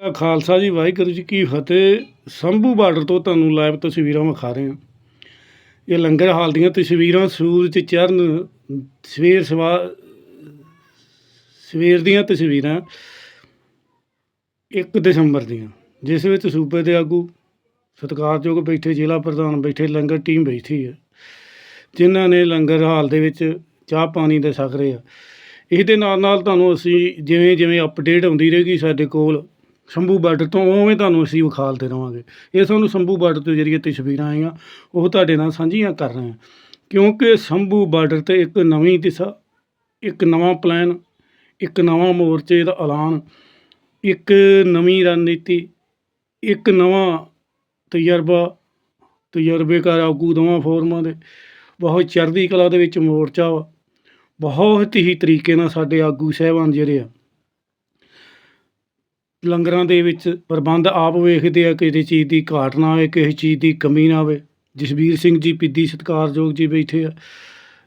ਖਾਲਸਾ ਜੀ, ਵਾਹਿਗੁਰੂ ਜੀ ਕੀ ਫਤਿਹ। ਸੰਭੂ ਬਾਰਡਰ ਤੋਂ ਤੁਹਾਨੂੰ ਲਾਈਵ ਤਸਵੀਰਾਂ ਵਿਖਾ ਰਹੇ ਹਾਂ। ਇਹ ਲੰਗਰ ਹਾਲ ਦੀਆਂ ਤਸਵੀਰਾਂ ਸੂਰਜ ਚੜ੍ਹਨ, ਸਵੇਰ ਸਵਾ, ਸਵੇਰ ਦੀਆਂ ਤਸਵੀਰਾਂ 1 ਦਸੰਬਰ ਦੀਆਂ, ਜਿਸ ਵਿੱਚ ਸੂਬੇ ਦੇ ਆਗੂ ਸਤਿਕਾਰਯੋਗ ਬੈਠੇ ਜ਼ਿਲ੍ਹਾ ਪ੍ਰਧਾਨ ਬੈਠੇ ਲੰਗਰ ਟੀਮ ਬੈਠੀ ਹੈ, ਜਿਨ੍ਹਾਂ ਨੇ ਲੰਗਰ ਹਾਲ ਦੇ ਵਿੱਚ ਚਾਹ ਪਾਣੀ ਦੇ ਛਕ ਰਹੇ ਆ। ਇਹਦੇ ਨਾਲ ਨਾਲ ਤੁਹਾਨੂੰ ਅਸੀਂ ਜਿਵੇਂ ਜਿਵੇਂ ਅਪਡੇਟ ਆਉਂਦੀ ਰਹੇਗੀ ਸਾਡੇ ਕੋਲ ਸ਼ੰਭੂ ਬਾਰਡਰ ਤੋਂ ਉਵੇਂ ਤੁਹਾਨੂੰ ਅਸੀਂ ਵਿਖਾਲਦੇ ਰਵਾਂਗੇ ਇਹ ਤੁਹਾਨੂੰ ਸ਼ੰਭੂ ਬਾਰਡਰ ਤੋਂ ਜਿਹੜੀਆਂ ਤਸਵੀਰਾਂ ਆਈਆਂ, ਉਹ ਤੁਹਾਡੇ ਨਾਲ ਸਾਂਝੀਆਂ ਕਰ ਰਹੇ ਹਾਂ। ਕਿਉਂਕਿ ਸ਼ੰਭੂ ਬਾਰਡਰ ਤੇ ਇੱਕ ਨਵੀਂ ਦਿਸ਼ਾ, ਇੱਕ ਨਵਾਂ ਪਲਾਨ, ਇੱਕ ਨਵਾਂ ਮੋਰਚੇ ਦਾ ਐਲਾਨ, ਇੱਕ ਨਵੀਂ ਰਣਨੀਤੀ, ਇੱਕ ਨਵਾਂ ਤਜਰਬਾ ਤਜਰਬੇਕਾਰ ਆਗੂ ਦੋਵਾਂ ਫੋਰਮਾਂ ਦੇ। ਬਹੁਤ ਚੜ੍ਹਦੀ ਕਲਾ ਦੇ ਵਿੱਚ ਮੋਰਚਾ ਵਾ। ਬਹੁਤ ਹੀ ਤਰੀਕੇ ਨਾਲ ਸਾਡੇ ਆਗੂ ਸਾਹਿਬਾਨ ਜਿਹੜੇ ਆ ਲੰਗਰਾਂ ਦੇ ਵਿੱਚ ਪ੍ਰਬੰਧ ਆਪ ਵੇਖਦੇ ਆ ਕਿਸੇ ਚੀਜ਼ ਦੀ ਘਾਟ ਨਾ ਆਵੇ, ਕਿਸੇ ਚੀਜ਼ ਦੀ ਕਮੀ ਨਾ ਆਵੇ। ਜਸਬੀਰ ਸਿੰਘ ਜੀ ਪਿੱਦੀ ਸਤਿਕਾਰਯੋਗ ਜੀ ਬੈਠੇ ਆ।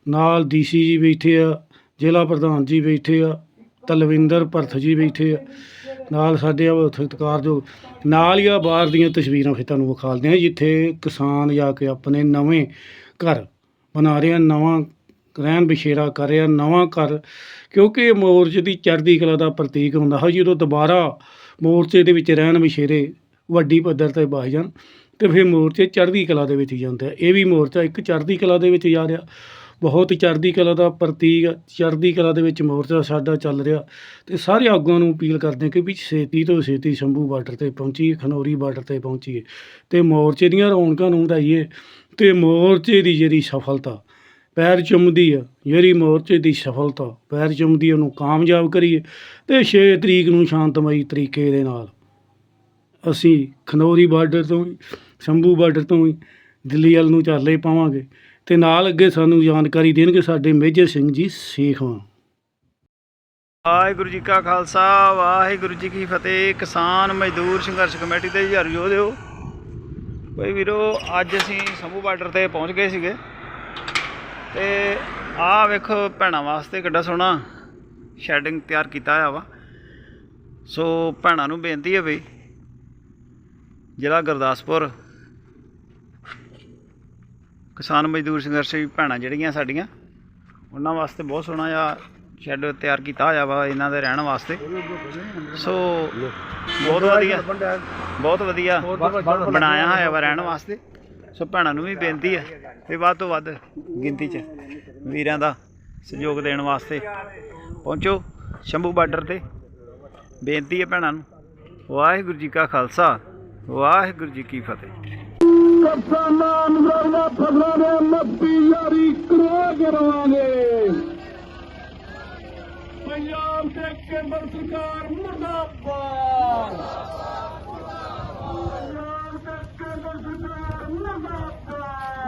ਨਾਲ ਡੀਸੀ ਜੀ ਬੈਠੇ ਆ, ਜ਼ਿਲ੍ਹਾ ਪ੍ਰਧਾਨ ਜੀ ਬੈਠੇ ਆ, ਤਲਵਿੰਦਰ ਭਰਤ ਜੀ ਬੈਠੇ ਆ। ਨਾਲ ਸਾਡੇ ਆ ਸਤਿਕਾਰਯੋਗ, ਨਾਲ ਹੀ ਆ ਬਾਹਰ ਦੀਆਂ ਤਸਵੀਰਾਂ ਫਿਰ ਤੁਹਾਨੂੰ ਵਿਖਾਲਦੇ ਆ, ਜਿੱਥੇ ਕਿਸਾਨ ਜਾ ਕੇ ਆਪਣੇ ਨਵੇਂ ਘਰ ਬਣਾ ਰਹੇ ਆ, ਨਵਾਂ ਰਹਿਣ ਬਸ਼ੇਰਾ ਕਰ ਰਿਹਾ, ਨਵਾਂ ਘਰ, ਕਿਉਂਕਿ ਇਹ ਮੋਰਚੇ ਦੀ ਚੜ੍ਹਦੀ ਕਲਾ ਦਾ ਪ੍ਰਤੀਕ ਹੁੰਦਾ। ਹੈ ਜਦੋਂ ਦੁਬਾਰਾ ਮੋਰਚੇ ਦੇ ਵਿੱਚ ਰਹਿਣ ਬਸ਼ੇਰੇ ਵੱਡੀ ਪੱਧਰ ਤੇ ਵਸ ਜਾਣ, ਤੇ ਫਿਰ ਮੋਰਚੇ ਚੜ੍ਹਦੀ ਕਲਾ ਦੇ ਵਿੱਚ ਜਾਂਦੇ ਆ। ਇਹ ਵੀ ਮੋਰਚਾ ਇੱਕ ਚੜ੍ਹਦੀ ਕਲਾ ਦੇ ਵਿੱਚ ਜਾ ਰਿਹਾ। ਬਹੁਤ ਚੜ੍ਹਦੀ ਕਲਾ ਦਾ ਪ੍ਰਤੀਕ ਆ। ਚੜ੍ਹਦੀ ਕਲਾ ਦੇ ਵਿੱਚ ਮੋਰਚਾ ਸਾਡਾ ਚੱਲ ਰਿਹਾ। ਤੇ ਸਾਰੇ ਆਗੂਆਂ ਨੂੰ ਅਪੀਲ ਕਰਦੇ ਕਿ ਵੀ ਛੇਤੀ ਤੋਂ ਛੇਤੀ ਸ਼ੰਭੂ ਬਾਰਡਰ ਤੇ ਪਹੁੰਚੀਏ, ਖਨੌਰੀ ਬਾਰਡਰ ਤੇ ਪਹੁੰਚੀਏ। ਤੇ ਮੋਰਚੇ ਦੀਆਂ ਰੌਣਕਾਂ ਨੂੰ ਵਧਾਈਏ। ਤੇ ਮੋਰਚੇ ਦੀ ਜਿਹੜੀ ਸਫਲਤਾ ਪੈਰ ਚੁੰਮਦੀ ਆ ਜਿਹੜੀ ਮੋਰਚੇ ਦੀ ਸਫਲਤਾ, ਪੈਰ ਚੁੰਮਦੀ ਉਹਨੂੰ ਕਾਮਯਾਬ ਕਰੀਏ ਤੇ 6 ਤਰੀਕ ਨੂੰ ਸ਼ਾਂਤਮਈ ਤਰੀਕੇ ਦੇ ਨਾਲ ਅਸੀਂ ਖਨੌਰੀ ਬਾਰਡਰ ਤੋਂ ਵੀ, ਸ਼ੰਭੂ ਬਾਰਡਰ ਤੋਂ ਵੀ ਦਿੱਲੀ ਵੱਲ ਨੂੰ ਚੱਲੇ ਪਾਵਾਂਗੇ ਤੇ ਨਾਲ ਅੱਗੇ ਸਾਨੂੰ ਜਾਣਕਾਰੀ ਦੇਣਗੇ ਸਾਡੇ ਮੇਜਰ ਸਿੰਘ ਜੀ ਸੇਖਵਾਂ ਵਾਹਿਗੁਰੂ ਜੀ ਕਾ ਖਾਲਸਾ, ਵਾਹਿਗੁਰੂ ਜੀ ਕੀ ਫਤਿਹ। ਕਿਸਾਨ ਮਜ਼ਦੂਰ ਸੰਘਰਸ਼ ਕਮੇਟੀ ਦੇ ਜੁਝਾਰੂ ਯੋਧਿਓ। ਕੋਈ ਵੀਰੋ, ਅੱਜ ਅਸੀਂ ਸੰਭੂ ਬਾਰਡਰ ਤੇ ਪਹੁੰਚ ਗਏ ਸੀਗੇ। ਤੇ ਆਹ ਵੇਖੋ ਭੈਣਾਂ ਵਾਸਤੇ ਕਿੱਡਾ ਸੋਹਣਾ ਸ਼ੈਡਿੰਗ ਤਿਆਰ ਕੀਤਾ ਹੋਇਆ ਵਾ। ਸੋ ਭੈਣਾਂ ਨੂੰ ਬੇਨਤੀ ਹੈ ਬਈ ਜ਼ਿਲ੍ਹਾ ਗੁਰਦਾਸਪੁਰ ਕਿਸਾਨ ਮਜ਼ਦੂਰ ਸੰਘਰਸ਼ ਦੀ ਭੈਣਾਂ ਜਿਹੜੀਆਂ ਸਾਡੀਆਂ ਉਹਨਾਂ ਵਾਸਤੇ ਬਹੁਤ ਸੋਹਣਾ ਜਿਹਾ ਸ਼ੈੱਡ ਤਿਆਰ ਕੀਤਾ ਹੋਇਆ ਵਾ ਇਹਨਾਂ ਦੇ ਰਹਿਣ ਵਾਸਤੇ। ਸੋ ਬਹੁਤ ਵਧੀਆ ਬਹੁਤ ਵਧੀਆ। ਬਣਾਇਆ ਹੋਇਆ ਵਾ ਰਹਿਣ ਵਾਸਤੇ। ਸੋ ਭੈਣਾਂ ਨੂੰ ਵੀ ਬੇਨਤੀ ਹੈ ਵੀ ਵੱਧ ਤੋਂ ਵੱਧ ਗਿਣਤੀ 'ਚ ਵੀਰਾਂ ਦਾ ਸਹਿਯੋਗ ਦੇਣ ਵਾਸਤੇ ਪਹੁੰਚੋ ਸ਼ੰਭੂ ਬਾਰਡਰ ਤੇ। ਬੇਨਤੀ ਹੈ ਭੈਣਾਂ ਨੂੰ, ਵਾਹਿਗੁਰੂ ਜੀ ਕਾ ਖਾਲਸਾ, ਵਾਹਿਗੁਰੂ ਜੀ ਕੀ ਫਤਿਹ। ਕਿਸਾਨਾਂ ਅੰਦੋਲਨਾਂ ਫਸਲਾਂ ਦੇ ਮੱਤੀ ਯਾਰੀ ਕਰਵਾ ਕੇ ਰਵਾਂਗੇ। ਪੰਜਾਬ ਤੇ ਕੇਂਦਰ ਸਰਕਾਰ ਮੁਰਦਾਬਾਦ।